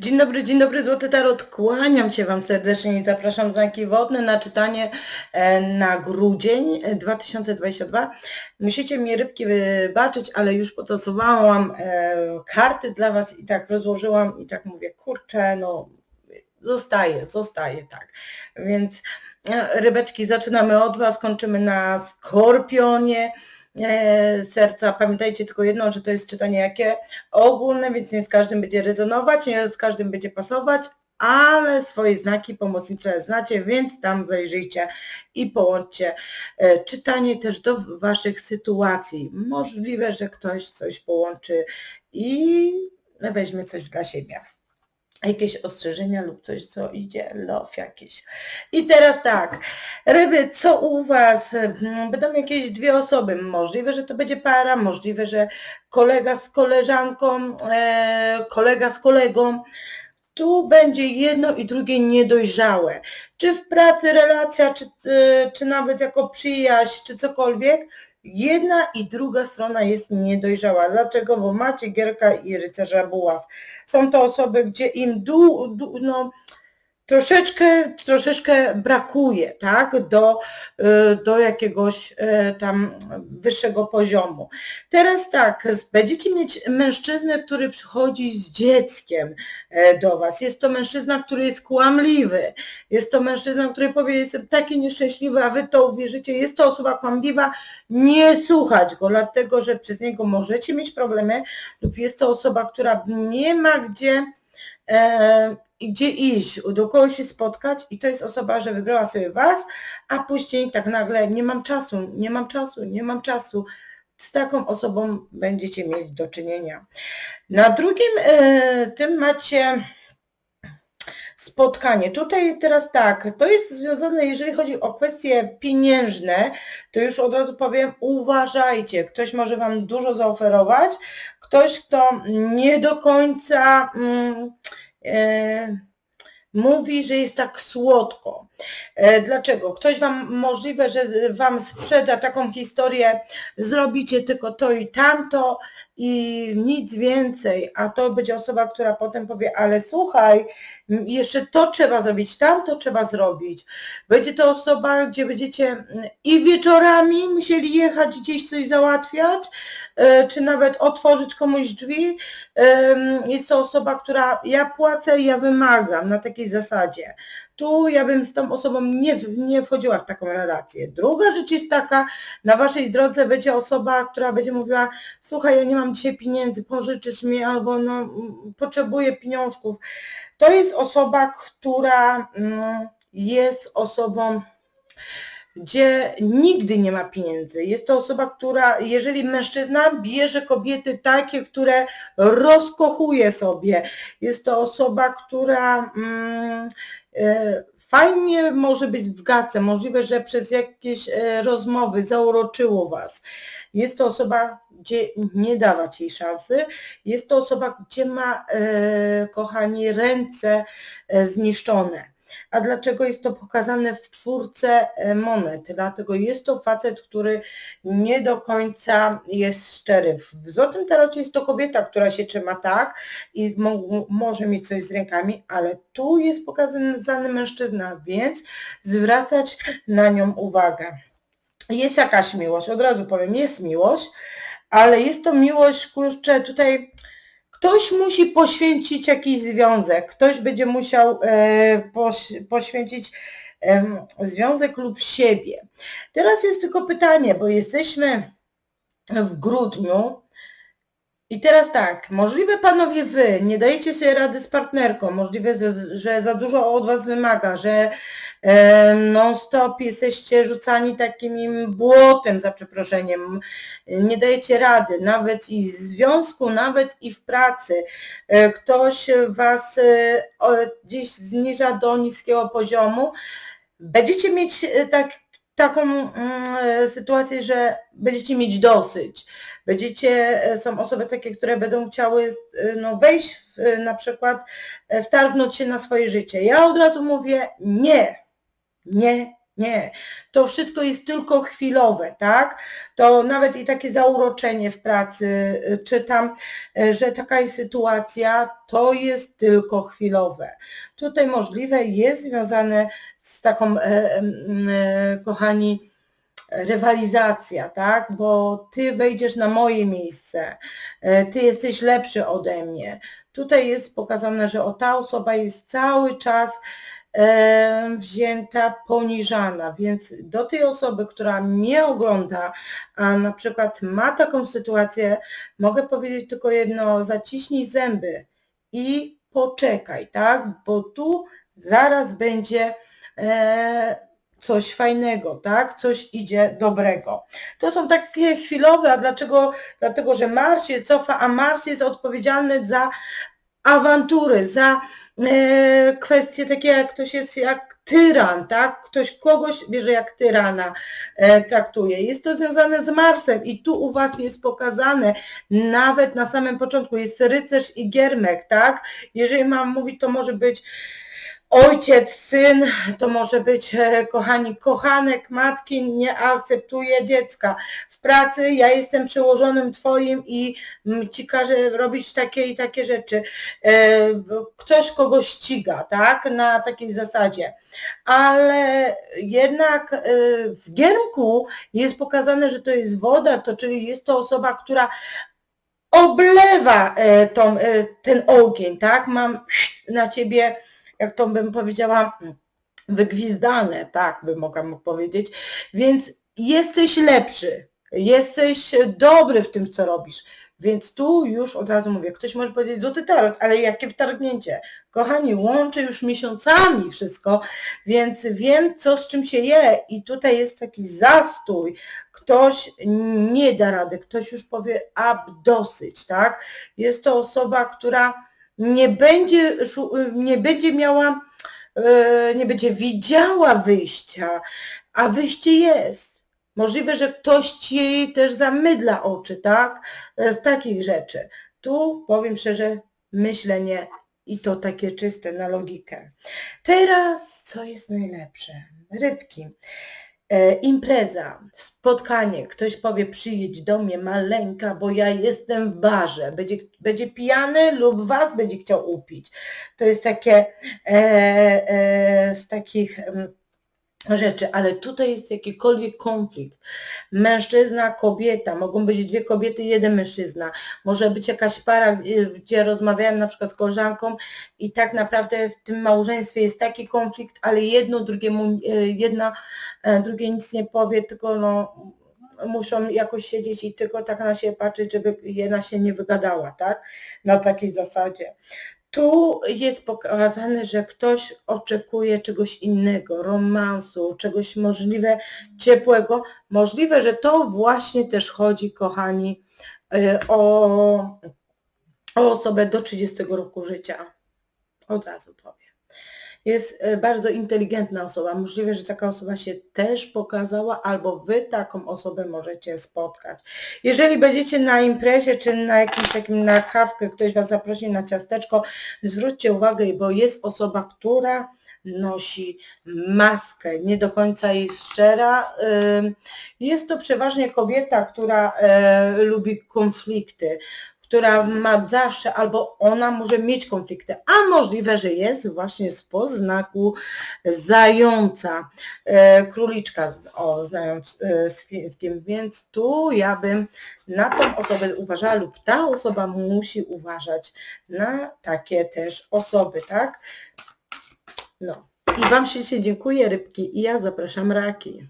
Dzień dobry, dzień dobry, Złoty Tarot. Kłaniam się Wam serdecznie i zapraszam znaki wodne na czytanie e, na grudzień e, 2022. Musicie mnie rybki wybaczyć, ale już potosowałam e, karty dla Was i tak rozłożyłam i tak mówię, kurczę, no zostaje, zostaje tak. Więc e, rybeczki zaczynamy od Was, kończymy na Skorpionie serca. Pamiętajcie tylko jedno, że to jest czytanie jakie ogólne, więc nie z każdym będzie rezonować, nie z każdym będzie pasować, ale swoje znaki pomocnicze znacie, więc tam zajrzyjcie i połączcie e, czytanie też do Waszych sytuacji. Możliwe, że ktoś coś połączy i weźmie coś dla siebie jakieś ostrzeżenia lub coś, co idzie, love jakieś. I teraz tak, ryby, co u Was? Hmm, Będą jakieś dwie osoby, możliwe, że to będzie para, możliwe, że kolega z koleżanką, e, kolega z kolegą. Tu będzie jedno i drugie niedojrzałe. Czy w pracy relacja, czy, e, czy nawet jako przyjaźń, czy cokolwiek, jedna i druga strona jest niedojrzała. Dlaczego? Bo macie Gierka i Rycerza Buław. Są to osoby, gdzie im du, du, no, troszeczkę, troszeczkę brakuje, tak, do, y, do jakiegoś y, tam wyższego poziomu. Teraz tak, będziecie mieć mężczyznę, który przychodzi z dzieckiem e, do Was. Jest to mężczyzna, który jest kłamliwy. Jest to mężczyzna, który powie, jestem taki nieszczęśliwy, a Wy to uwierzycie. Jest to osoba kłamliwa. Nie słuchać go, dlatego że przez niego możecie mieć problemy lub jest to osoba, która nie ma gdzie gdzie iść, do kogo się spotkać i to jest osoba, że wybrała sobie was, a później tak nagle nie mam czasu, nie mam czasu, nie mam czasu. Z taką osobą będziecie mieć do czynienia. Na drugim e, tym macie spotkanie. Tutaj teraz tak, to jest związane, jeżeli chodzi o kwestie pieniężne, to już od razu powiem, uważajcie, ktoś może Wam dużo zaoferować, ktoś, kto nie do końca mm, e, mówi, że jest tak słodko. E, Dlaczego? Ktoś Wam możliwe, że Wam sprzeda taką historię, zrobicie tylko to i tamto i nic więcej, a to będzie osoba, która potem powie, ale słuchaj, jeszcze to trzeba zrobić, tamto trzeba zrobić. Będzie to osoba, gdzie będziecie mm, i wieczorami musieli jechać gdzieś coś załatwiać, czy nawet otworzyć komuś drzwi. Jest to osoba, która ja płacę, ja wymagam na takiej zasadzie. Tu ja bym z tą osobą nie, nie wchodziła w taką relację. Druga rzecz jest taka, na waszej drodze będzie osoba, która będzie mówiła, słuchaj, ja nie mam dzisiaj pieniędzy, pożyczysz mi albo no, potrzebuję pieniążków. To jest osoba, która mm, jest osobą, gdzie nigdy nie ma pieniędzy. Jest to osoba, która, jeżeli mężczyzna bierze kobiety takie, które rozkochuje sobie, jest to osoba, która mm, e, fajnie może być w gadce, możliwe, że przez jakieś e, rozmowy zauroczyło Was. Jest to osoba, gdzie nie dawać jej szansy. Jest to osoba, gdzie ma, e, kochani, ręce zniszczone. A dlaczego jest to pokazane w czwórce e, monet? Dlatego jest to facet, który nie do końca jest szczery. W Złotym Tarocie jest to kobieta, która się trzyma tak i mo może mieć coś z rękami, ale tu jest pokazany mężczyzna, więc zwracać na nią uwagę. Jest jakaś miłość, od razu powiem, jest miłość, ale jest to miłość, kurczę, tutaj ktoś musi poświęcić jakiś związek, ktoś będzie musiał e, poś, poświęcić związek lub siebie. Teraz jest tylko pytanie, bo jesteśmy w grudniu i teraz tak, możliwe panowie wy nie dajecie sobie rady z partnerką, możliwe, że, za dużo od was wymaga, że e, non-stop jesteście rzucani takim im błotem, za przeproszeniem, nie dajecie rady, nawet i w związku, nawet i w pracy. E, Ktoś was e, gdzieś zniża do niskiego poziomu. Będziecie mieć tak, taką mm, sytuację, że będziecie mieć dosyć. Będziecie, e, są osoby takie, które będą chciały e, no, wejść w, e, na przykład, wtargnąć się na swoje życie. Ja od razu mówię nie, nie Nie, to wszystko jest tylko chwilowe, tak? To nawet i takie zauroczenie w pracy, czytam, że taka jest sytuacja, to jest tylko chwilowe. Tutaj możliwe jest związane z taką, kochani, rywalizacja, tak? Bo ty wejdziesz na moje miejsce, e, ty jesteś lepszy ode mnie. Tutaj jest pokazane, że o ta osoba jest cały czas wzięta, poniżana, więc do tej osoby, która mnie ogląda, a na przykład ma taką sytuację, mogę powiedzieć tylko jedno, zaciśnij zęby i poczekaj, tak, bo tu zaraz będzie e, coś fajnego, tak? Coś idzie dobrego. To są takie chwilowe, a dlaczego? Dlatego, że Mars się cofa, a Mars jest odpowiedzialny za awantury, za e, kwestie takie jak ktoś jest jak tyran, tak? Ktoś kogoś bierze jak tyrana e, traktuje. Jest to związane z Marsem i tu u Was jest pokazane, nawet na samym początku jest rycerz i giermek, tak? Jeżeli mam mówić, to może być ojciec, syn, to może być, e, kochani, kochanek matki nie akceptuje dziecka. W pracy ja jestem przełożonym twoim i mm, ci każe robić takie i takie rzeczy. E, ktoś kogoś ściga, tak, na takiej zasadzie. Ale jednak e, w giermku jest pokazane, że to jest woda, to czyli jest to osoba, która oblewa tą, ten ogień, tak? Mam na ciebie jak to bym powiedziała, wygwizdane, tak bym mogła powiedzieć. Więc jesteś lepszy, jesteś dobry w tym, co robisz. Więc tu już od razu mówię, ktoś może powiedzieć złoty tarot, ale jakie wtargnięcie. Kochani, łączę już miesiącami wszystko, więc wiem, co z czym się je i tutaj jest taki zastój. Ktoś nie da rady, ktoś już powie, a dosyć, tak? Jest to osoba, która nie będzie, nie będzie miała, e, nie będzie widziała wyjścia, a wyjście jest. Możliwe, że ktoś ci też zamydla oczy, tak? E, z takich rzeczy. Tu powiem szczerze, myślenie i to takie czyste na logikę. Teraz, co jest najlepsze? Rybki. E, impreza, spotkanie, ktoś powie przyjedź do mnie maleńka, bo ja jestem w barze, będzie, będzie pijany lub was będzie chciał upić. To jest takie e, e, z takich rzeczy, ale tutaj jest jakikolwiek konflikt. Mężczyzna, kobieta, mogą być dwie kobiety, jeden mężczyzna. Może być jakaś para, gdzie rozmawiałem na przykład z koleżanką i tak naprawdę w tym małżeństwie jest taki konflikt, ale jedno drugiemu, e, jedna e, drugie nic nie powie, tylko no muszą jakoś siedzieć i tylko tak na siebie patrzeć, żeby jedna się nie wygadała, tak? Na takiej zasadzie. Tu jest pokazane, że ktoś oczekuje czegoś innego, romansu, czegoś możliwe ciepłego. Możliwe, że to właśnie też chodzi, kochani, y, o, o osobę do 30 roku życia. Od razu powiem jest e, bardzo inteligentna osoba. Możliwe, że taka osoba się też pokazała, albo wy taką osobę możecie spotkać. Jeżeli będziecie na imprezie, czy na jakimś takim na kawkę, ktoś was zaprosi na ciasteczko, zwróćcie uwagę, bo jest osoba, która nosi maskę, nie do końca jest szczera. Jest to przeważnie kobieta, która e, lubi konflikty, która ma zawsze, albo ona może mieć konflikty, a możliwe, że jest właśnie z poznaku zająca, e, króliczka, o, znając e, z fińskim, więc tu ja bym na tą osobę uważała lub ta osoba musi uważać na takie też osoby, tak? No. I Wam się dziękuję rybki i ja zapraszam raki.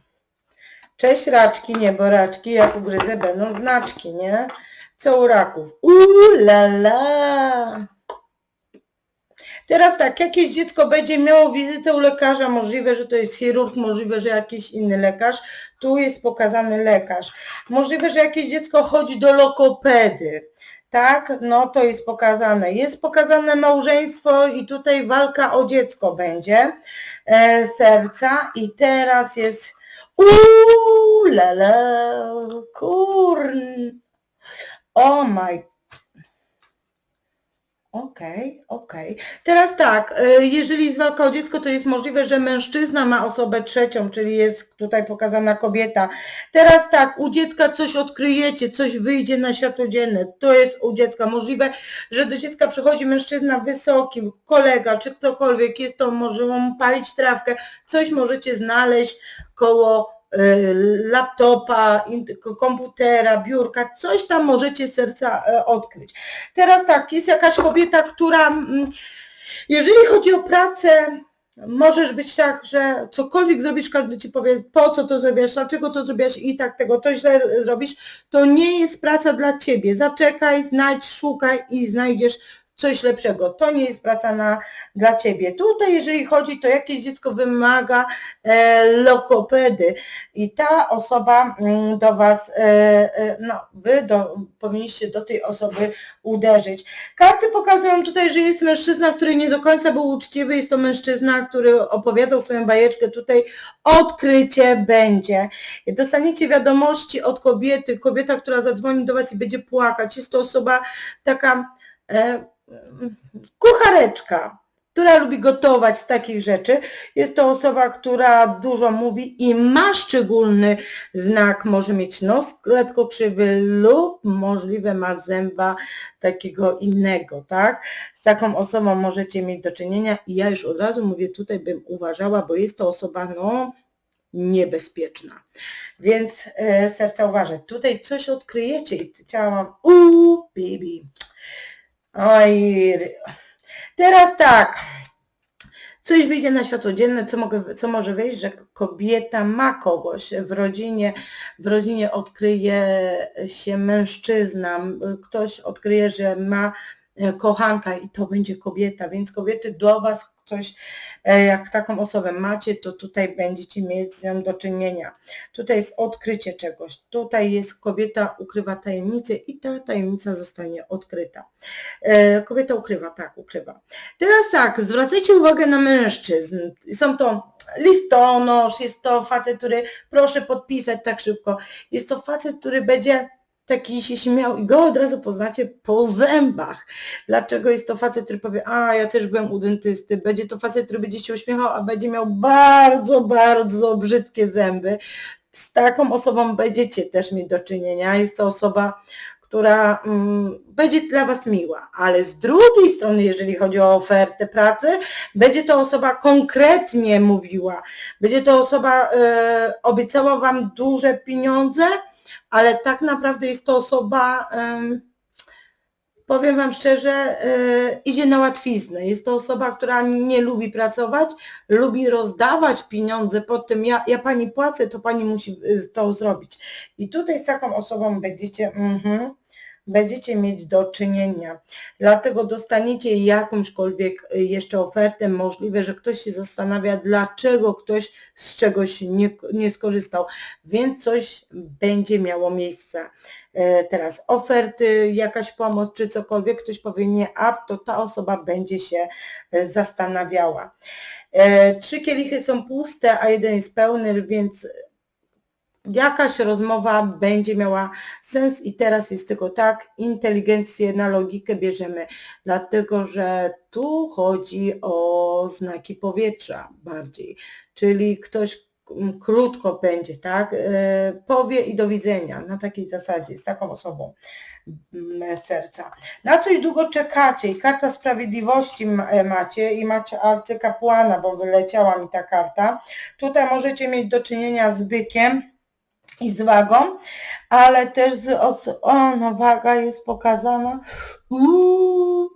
Cześć raczki, nie, bo raczki jak ugryzę będą znaczki, nie? Co raków. Ulala! Teraz tak, jakieś dziecko będzie miało wizytę u lekarza, możliwe, że to jest chirurg, możliwe, że jakiś inny lekarz. Tu jest pokazany lekarz. Możliwe, że jakieś dziecko chodzi do lokopedy. Tak, no to jest pokazane. Jest pokazane małżeństwo i tutaj walka o dziecko będzie e, serca i teraz jest uuu, lala, kurn, Oh my Okej, okej. Teraz tak, y, jeżeli jest o dziecko, to jest możliwe, że mężczyzna ma osobę trzecią, czyli jest tutaj pokazana kobieta. Teraz tak, u dziecka coś odkryjecie, coś wyjdzie na światło dzienne. To jest u dziecka możliwe, że do dziecka przychodzi mężczyzna wysoki, kolega czy ktokolwiek, jest to, może palić trawkę, coś możecie znaleźć koło laptopa, in- komputera, biurka, coś tam możecie serca e, odkryć. Teraz tak, jest jakaś kobieta, która, mm, jeżeli chodzi o pracę, możesz być tak, że cokolwiek zrobisz, każdy ci powie, po co to zrobisz, dlaczego to zrobisz i tak tego, to źle zrobisz, to nie jest praca dla ciebie. Zaczekaj, znajdź, szukaj i znajdziesz coś lepszego. To nie jest praca na, dla ciebie. Tutaj, jeżeli chodzi, to jakieś dziecko wymaga e, lokopedy i ta osoba mm, do was, e, e, no wy do, powinniście do tej osoby uderzyć. Karty pokazują tutaj, że jest mężczyzna, który nie do końca był uczciwy, jest to mężczyzna, który opowiadał swoją bajeczkę, tutaj odkrycie będzie. Dostaniecie wiadomości od kobiety, kobieta, która zadzwoni do was i będzie płakać. Jest to osoba taka e, kuchareczka, która lubi gotować z takich rzeczy. Jest to osoba, która dużo mówi i ma szczególny znak, może mieć nos lekko krzywy lub możliwe ma zęba takiego innego, tak? Z taką osobą możecie mieć do czynienia i ja już od razu mówię, tutaj bym uważała, bo jest to osoba, no, niebezpieczna. Więc e, serca uważać. Tutaj coś odkryjecie i chciałam, uuu, baby. Oj, teraz tak. Coś wyjdzie na światło dzienne, co, mogę, co może wyjść, że kobieta ma kogoś w rodzinie, w rodzinie odkryje się mężczyzna, ktoś odkryje, że ma kochanka i to będzie kobieta, więc kobiety do Was ktoś, e, jak taką osobę macie, to tutaj będziecie mieć z nią do czynienia. Tutaj jest odkrycie czegoś, tutaj jest kobieta ukrywa tajemnicę i ta tajemnica zostanie odkryta. E, Kobieta ukrywa, tak, ukrywa. Teraz tak, zwracajcie uwagę na mężczyzn. Są to listonosz, jest to facet, który, proszę podpisać tak szybko, jest to facet, który będzie taki się śmiał i go od razu poznacie po zębach. Dlaczego jest to facet, który powie, a ja też byłem u dentysty, będzie to facet, który będzie się uśmiechał, a będzie miał bardzo, bardzo brzydkie zęby. Z taką osobą będziecie też mieć do czynienia. Jest to osoba, która mm, będzie dla Was miła, ale z drugiej strony, jeżeli chodzi o ofertę pracy, będzie to osoba konkretnie mówiła, będzie to osoba e, obiecała Wam duże pieniądze, ale tak naprawdę jest to osoba, em, powiem Wam szczerze, e, idzie na łatwiznę. Jest to osoba, która nie lubi pracować, lubi rozdawać pieniądze po tym, ja, ja Pani płacę, to Pani musi y, to zrobić. I tutaj z taką osobą będziecie, mhm, będziecie mieć do czynienia. Dlatego dostaniecie jakąśkolwiek y, jeszcze ofertę. Możliwe, że ktoś się zastanawia, dlaczego ktoś z czegoś nie, nie skorzystał, więc coś będzie miało miejsce. E, Teraz oferty, jakaś pomoc czy cokolwiek, ktoś powie nie, a to ta osoba będzie się e, zastanawiała. E, Trzy kielichy są puste, a jeden jest pełny, więc jakaś rozmowa będzie miała sens i teraz jest tylko tak, inteligencję na logikę bierzemy, dlatego że tu chodzi o znaki powietrza bardziej, czyli ktoś mm, krótko będzie, tak, e, powie i do widzenia, na takiej zasadzie, z taką osobą mm, serca. Na coś długo czekacie i karta sprawiedliwości e, macie i macie arcykapłana, bo wyleciała mi ta karta. Tutaj możecie mieć do czynienia z bykiem, i z wagą, ale też z os- o, no waga jest pokazana. Uuu.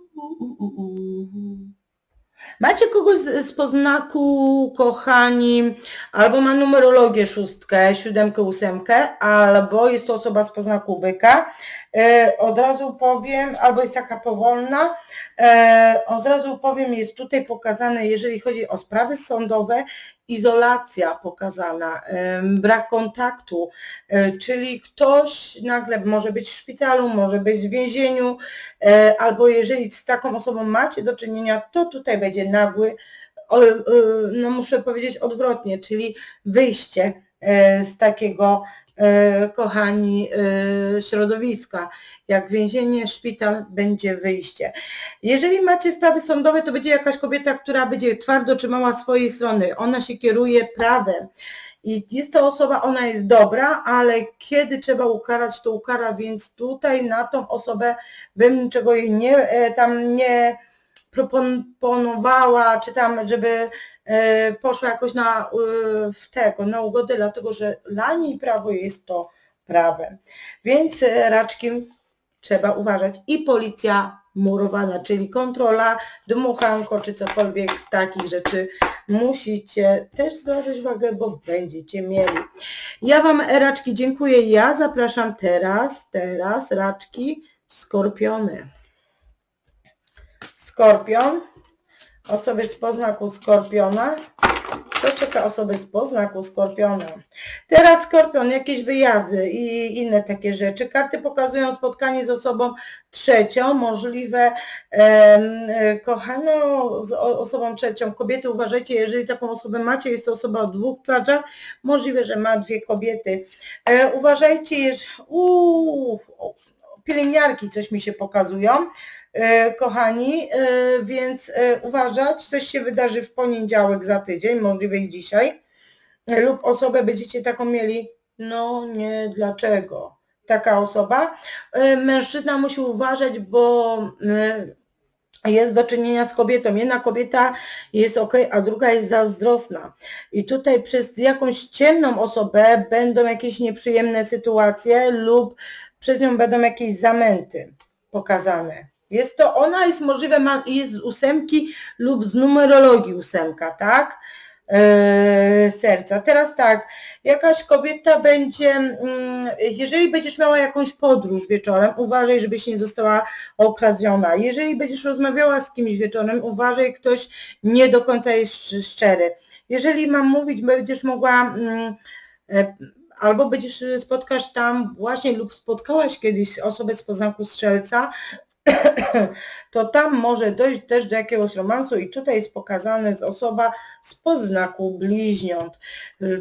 Macie kogoś z, z poznaku, kochani, albo ma numerologię szóstkę, siódemkę, ósemkę, albo jest to osoba z poznaku byka. E, od razu powiem, albo jest taka powolna, e, od razu powiem, jest tutaj pokazane, jeżeli chodzi o sprawy sądowe, izolacja pokazana, em, brak kontaktu, e, czyli ktoś nagle może być w szpitalu, może być w więzieniu, e, albo jeżeli z taką osobą macie do czynienia, to tutaj będzie nagły, e, no muszę powiedzieć odwrotnie, czyli wyjście e, z takiego e, kochani, e, środowiska. Jak więzienie, szpital, będzie wyjście. Jeżeli macie sprawy sądowe, to będzie jakaś kobieta, która będzie twardo trzymała swojej strony. Ona się kieruje prawem. I jest to osoba, ona jest dobra, ale kiedy trzeba ukarać, to ukara, więc tutaj na tą osobę bym niczego jej nie, e, tam nie proponowała, czy tam, żeby e, poszła jakoś na, e, w tego, na ugodę, dlatego że dla niej prawo jest to prawem. Więc raczki trzeba uważać. I policja murowana, czyli kontrola, dmuchanko czy cokolwiek z takich rzeczy musicie też zwracać uwagę, bo będziecie mieli. Ja Wam raczki dziękuję. Ja zapraszam teraz, teraz raczki skorpiony. Skorpion, osoby z poznaku skorpiona co czeka osoby z poznaku Skorpiona? Teraz Skorpion, jakieś wyjazdy i inne takie rzeczy. Karty pokazują spotkanie z osobą trzecią, możliwe e, kochaną z osobą trzecią. Kobiety, uważajcie, jeżeli taką osobę macie, jest to osoba o dwóch plażach, możliwe, że ma dwie kobiety. E, uważajcie, jeżeli... Uuu, pielęgniarki coś mi się pokazują. E, kochani, e, więc e, uważać, coś się wydarzy w poniedziałek za tydzień, możliwe i dzisiaj, lub osobę będziecie taką mieli, no nie, dlaczego? Taka osoba. Mężczyzna musi uważać, bo jest do czynienia z kobietą. Jedna kobieta jest ok, a druga jest zazdrosna. I tutaj przez jakąś ciemną osobę będą jakieś nieprzyjemne sytuacje lub przez nią będą jakieś zamęty pokazane. Jest to, ona jest możliwe, ma, jest z ósemki lub z numerologii ósemka, tak? Yy, serca. Teraz tak, jakaś kobieta będzie, yy, jeżeli będziesz miała jakąś podróż wieczorem, uważaj, żebyś nie została okradziona. Jeżeli będziesz rozmawiała z kimś wieczorem, uważaj, ktoś nie do końca jest szczery. Jeżeli mam mówić, będziesz mogła yy, albo będziesz spotkasz tam właśnie lub spotkałaś kiedyś osobę z poznaku strzelca, to tam może dojść też do jakiegoś romansu i tutaj jest pokazane z osoba z poznaku bliźniąt,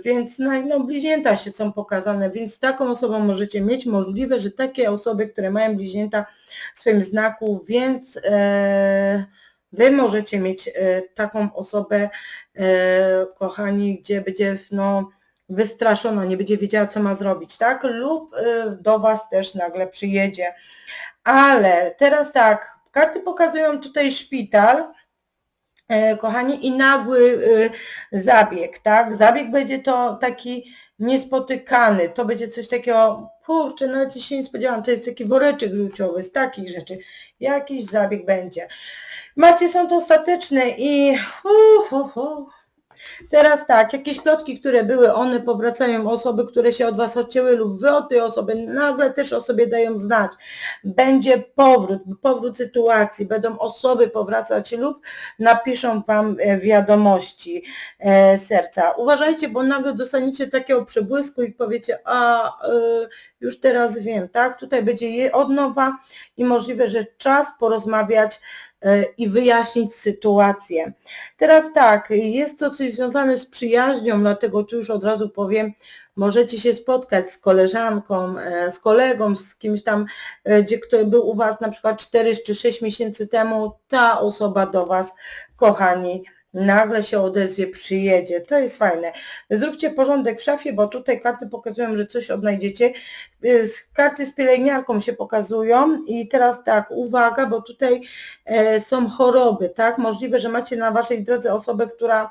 więc no, bliźnięta się są pokazane, więc taką osobą możecie mieć możliwe, że takie osoby, które mają bliźnięta w swoim znaku, więc e, Wy możecie mieć e, taką osobę, e, kochani, gdzie będzie no, wystraszona, nie będzie wiedziała, co ma zrobić, tak? Lub e, do Was też nagle przyjedzie ale teraz tak, karty pokazują tutaj szpital, e, kochani, i nagły e, zabieg, tak? Zabieg będzie to taki niespotykany, to będzie coś takiego, kurczę, nawet się nie spodziewałam, to jest taki woreczek żółciowy z takich rzeczy, jakiś zabieg będzie. Macie są to ostateczne i hu, hu, hu. Teraz tak, jakieś plotki, które były, one powracają, osoby, które się od Was odcięły lub Wy od tej osoby nagle też o sobie dają znać. Będzie powrót, powrót sytuacji, będą osoby powracać lub napiszą Wam e, wiadomości e, serca. Uważajcie, bo nagle dostaniecie takiego przebłysku i powiecie, a e, już teraz wiem, tak? Tutaj będzie od nowa i możliwe, że czas porozmawiać i wyjaśnić sytuację. Teraz tak, jest to coś związane z przyjaźnią, dlatego tu już od razu powiem, możecie się spotkać z koleżanką, e, z kolegą, z kimś tam, e, gdzie kto był u Was na przykład 4 czy 6 miesięcy temu, ta osoba do Was, kochani, nagle się odezwie, przyjedzie. To jest fajne. Zróbcie porządek w szafie, bo tutaj karty pokazują, że coś odnajdziecie. Karty z pielęgniarką się pokazują i teraz tak, uwaga, bo tutaj e, są choroby, tak? Możliwe, że macie na Waszej drodze osobę, która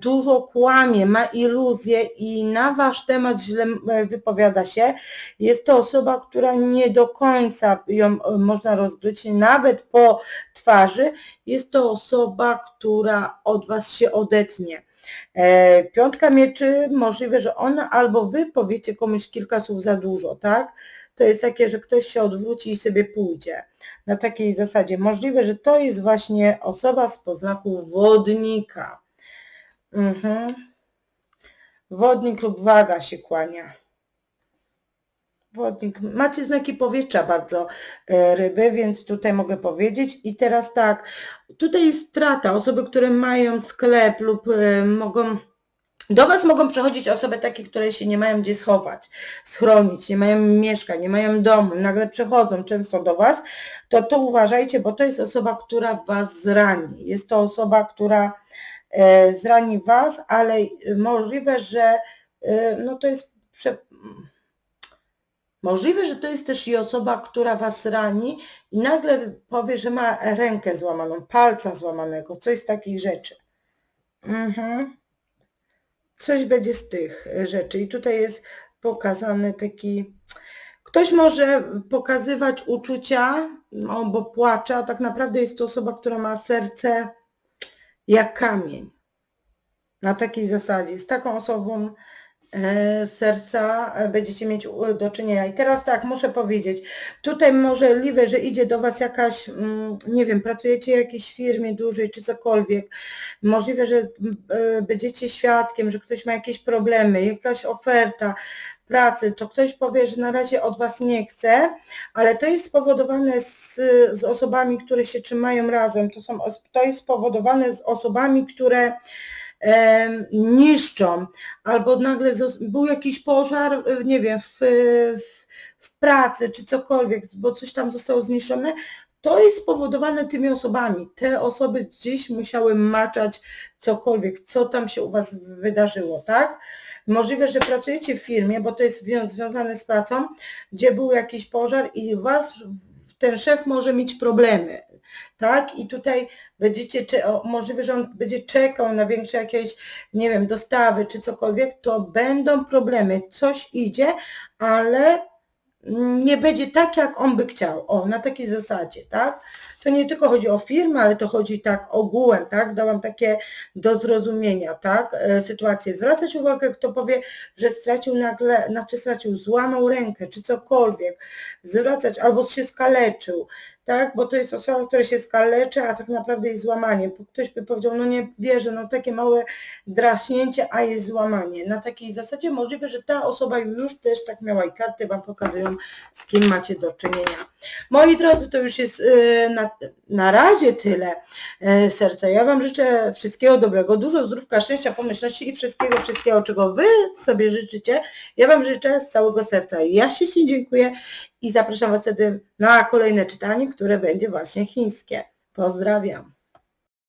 dużo kłamie, ma iluzję i na wasz temat źle e, wypowiada się, jest to osoba, która nie do końca ją e, można rozgryźć, nawet po twarzy, jest to osoba, która od was się odetnie. Piątka mieczy, możliwe, że ona albo wy powiecie komuś kilka słów za dużo, tak? To jest takie, że ktoś się odwróci i sobie pójdzie. Na takiej zasadzie. Możliwe, że to jest właśnie osoba z poznaku wodnika. Mhm. Wodnik lub waga się kłania. Wodnik. Macie znaki powietrza bardzo e, ryby, więc tutaj mogę powiedzieć. I teraz tak, tutaj jest strata. Osoby, które mają sklep lub e, mogą Do Was mogą przychodzić osoby takie, które się nie mają gdzie schować, schronić, nie mają mieszkań, nie mają domu, nagle przychodzą często do Was, to to uważajcie, bo to jest osoba, która Was zrani. Jest to osoba, która zrani Was, ale możliwe, że e, no to jest prze... Możliwe, że to jest też i osoba, która Was rani i nagle powie, że ma rękę złamaną, palca złamanego, coś z takich rzeczy. Mhm coś będzie z tych e, rzeczy. I tutaj jest pokazany taki. Ktoś może pokazywać uczucia, no, bo płacze, a tak naprawdę jest to osoba, która ma serce jak kamień. Na takiej zasadzie. Z taką osobą E, serca e, będziecie mieć do czynienia. I teraz tak, muszę powiedzieć, tutaj możliwe, że idzie do Was jakaś, mm, nie wiem, pracujecie w jakiejś firmie dużej czy cokolwiek, możliwe, że e, będziecie świadkiem, że ktoś ma jakieś problemy, jakaś oferta, pracy, to ktoś powie, że na razie od Was nie chce, ale to jest spowodowane z, z osobami, które się trzymają razem. To, są, to jest spowodowane z osobami, które niszczą, albo nagle był jakiś pożar, nie wiem, w, w, w pracy czy cokolwiek, bo coś tam zostało zniszczone, to jest spowodowane tymi osobami. Te osoby gdzieś musiały maczać cokolwiek, co tam się u Was wydarzyło, tak? Możliwe, że pracujecie w firmie, bo to jest związane z pracą, gdzie był jakiś pożar i Was ten szef może mieć problemy, tak? I tutaj będziecie, możliwe, że on będzie czekał na większe jakieś, nie wiem, dostawy czy cokolwiek, to będą problemy. Coś idzie, ale nie będzie tak, jak on by chciał. O, na takiej zasadzie, tak? To nie tylko chodzi o firmę, ale to chodzi tak ogółem, tak? Dałam takie do zrozumienia, tak? E, sytuację. Zwracać uwagę, kto powie, że stracił nagle, znaczy stracił, złamał rękę, czy cokolwiek. Zwracać, albo się skaleczył, tak? Bo to jest osoba, która się skaleczy, a tak naprawdę jest złamanie. Ktoś by powiedział, no nie wierzę, no takie małe draśnięcie, a jest złamanie. Na takiej zasadzie możliwe, że ta osoba już też tak miała i karty Wam pokazują, z kim macie do czynienia. Moi drodzy, to już jest y, na, na razie tyle y, serca. Ja Wam życzę wszystkiego dobrego, dużo zdrówka, szczęścia, pomyślności i wszystkiego, wszystkiego, czego Wy sobie życzycie. Ja Wam życzę z całego serca. Ja się dziękuję i zapraszam Was wtedy na kolejne czytanie, które będzie właśnie chińskie. Pozdrawiam.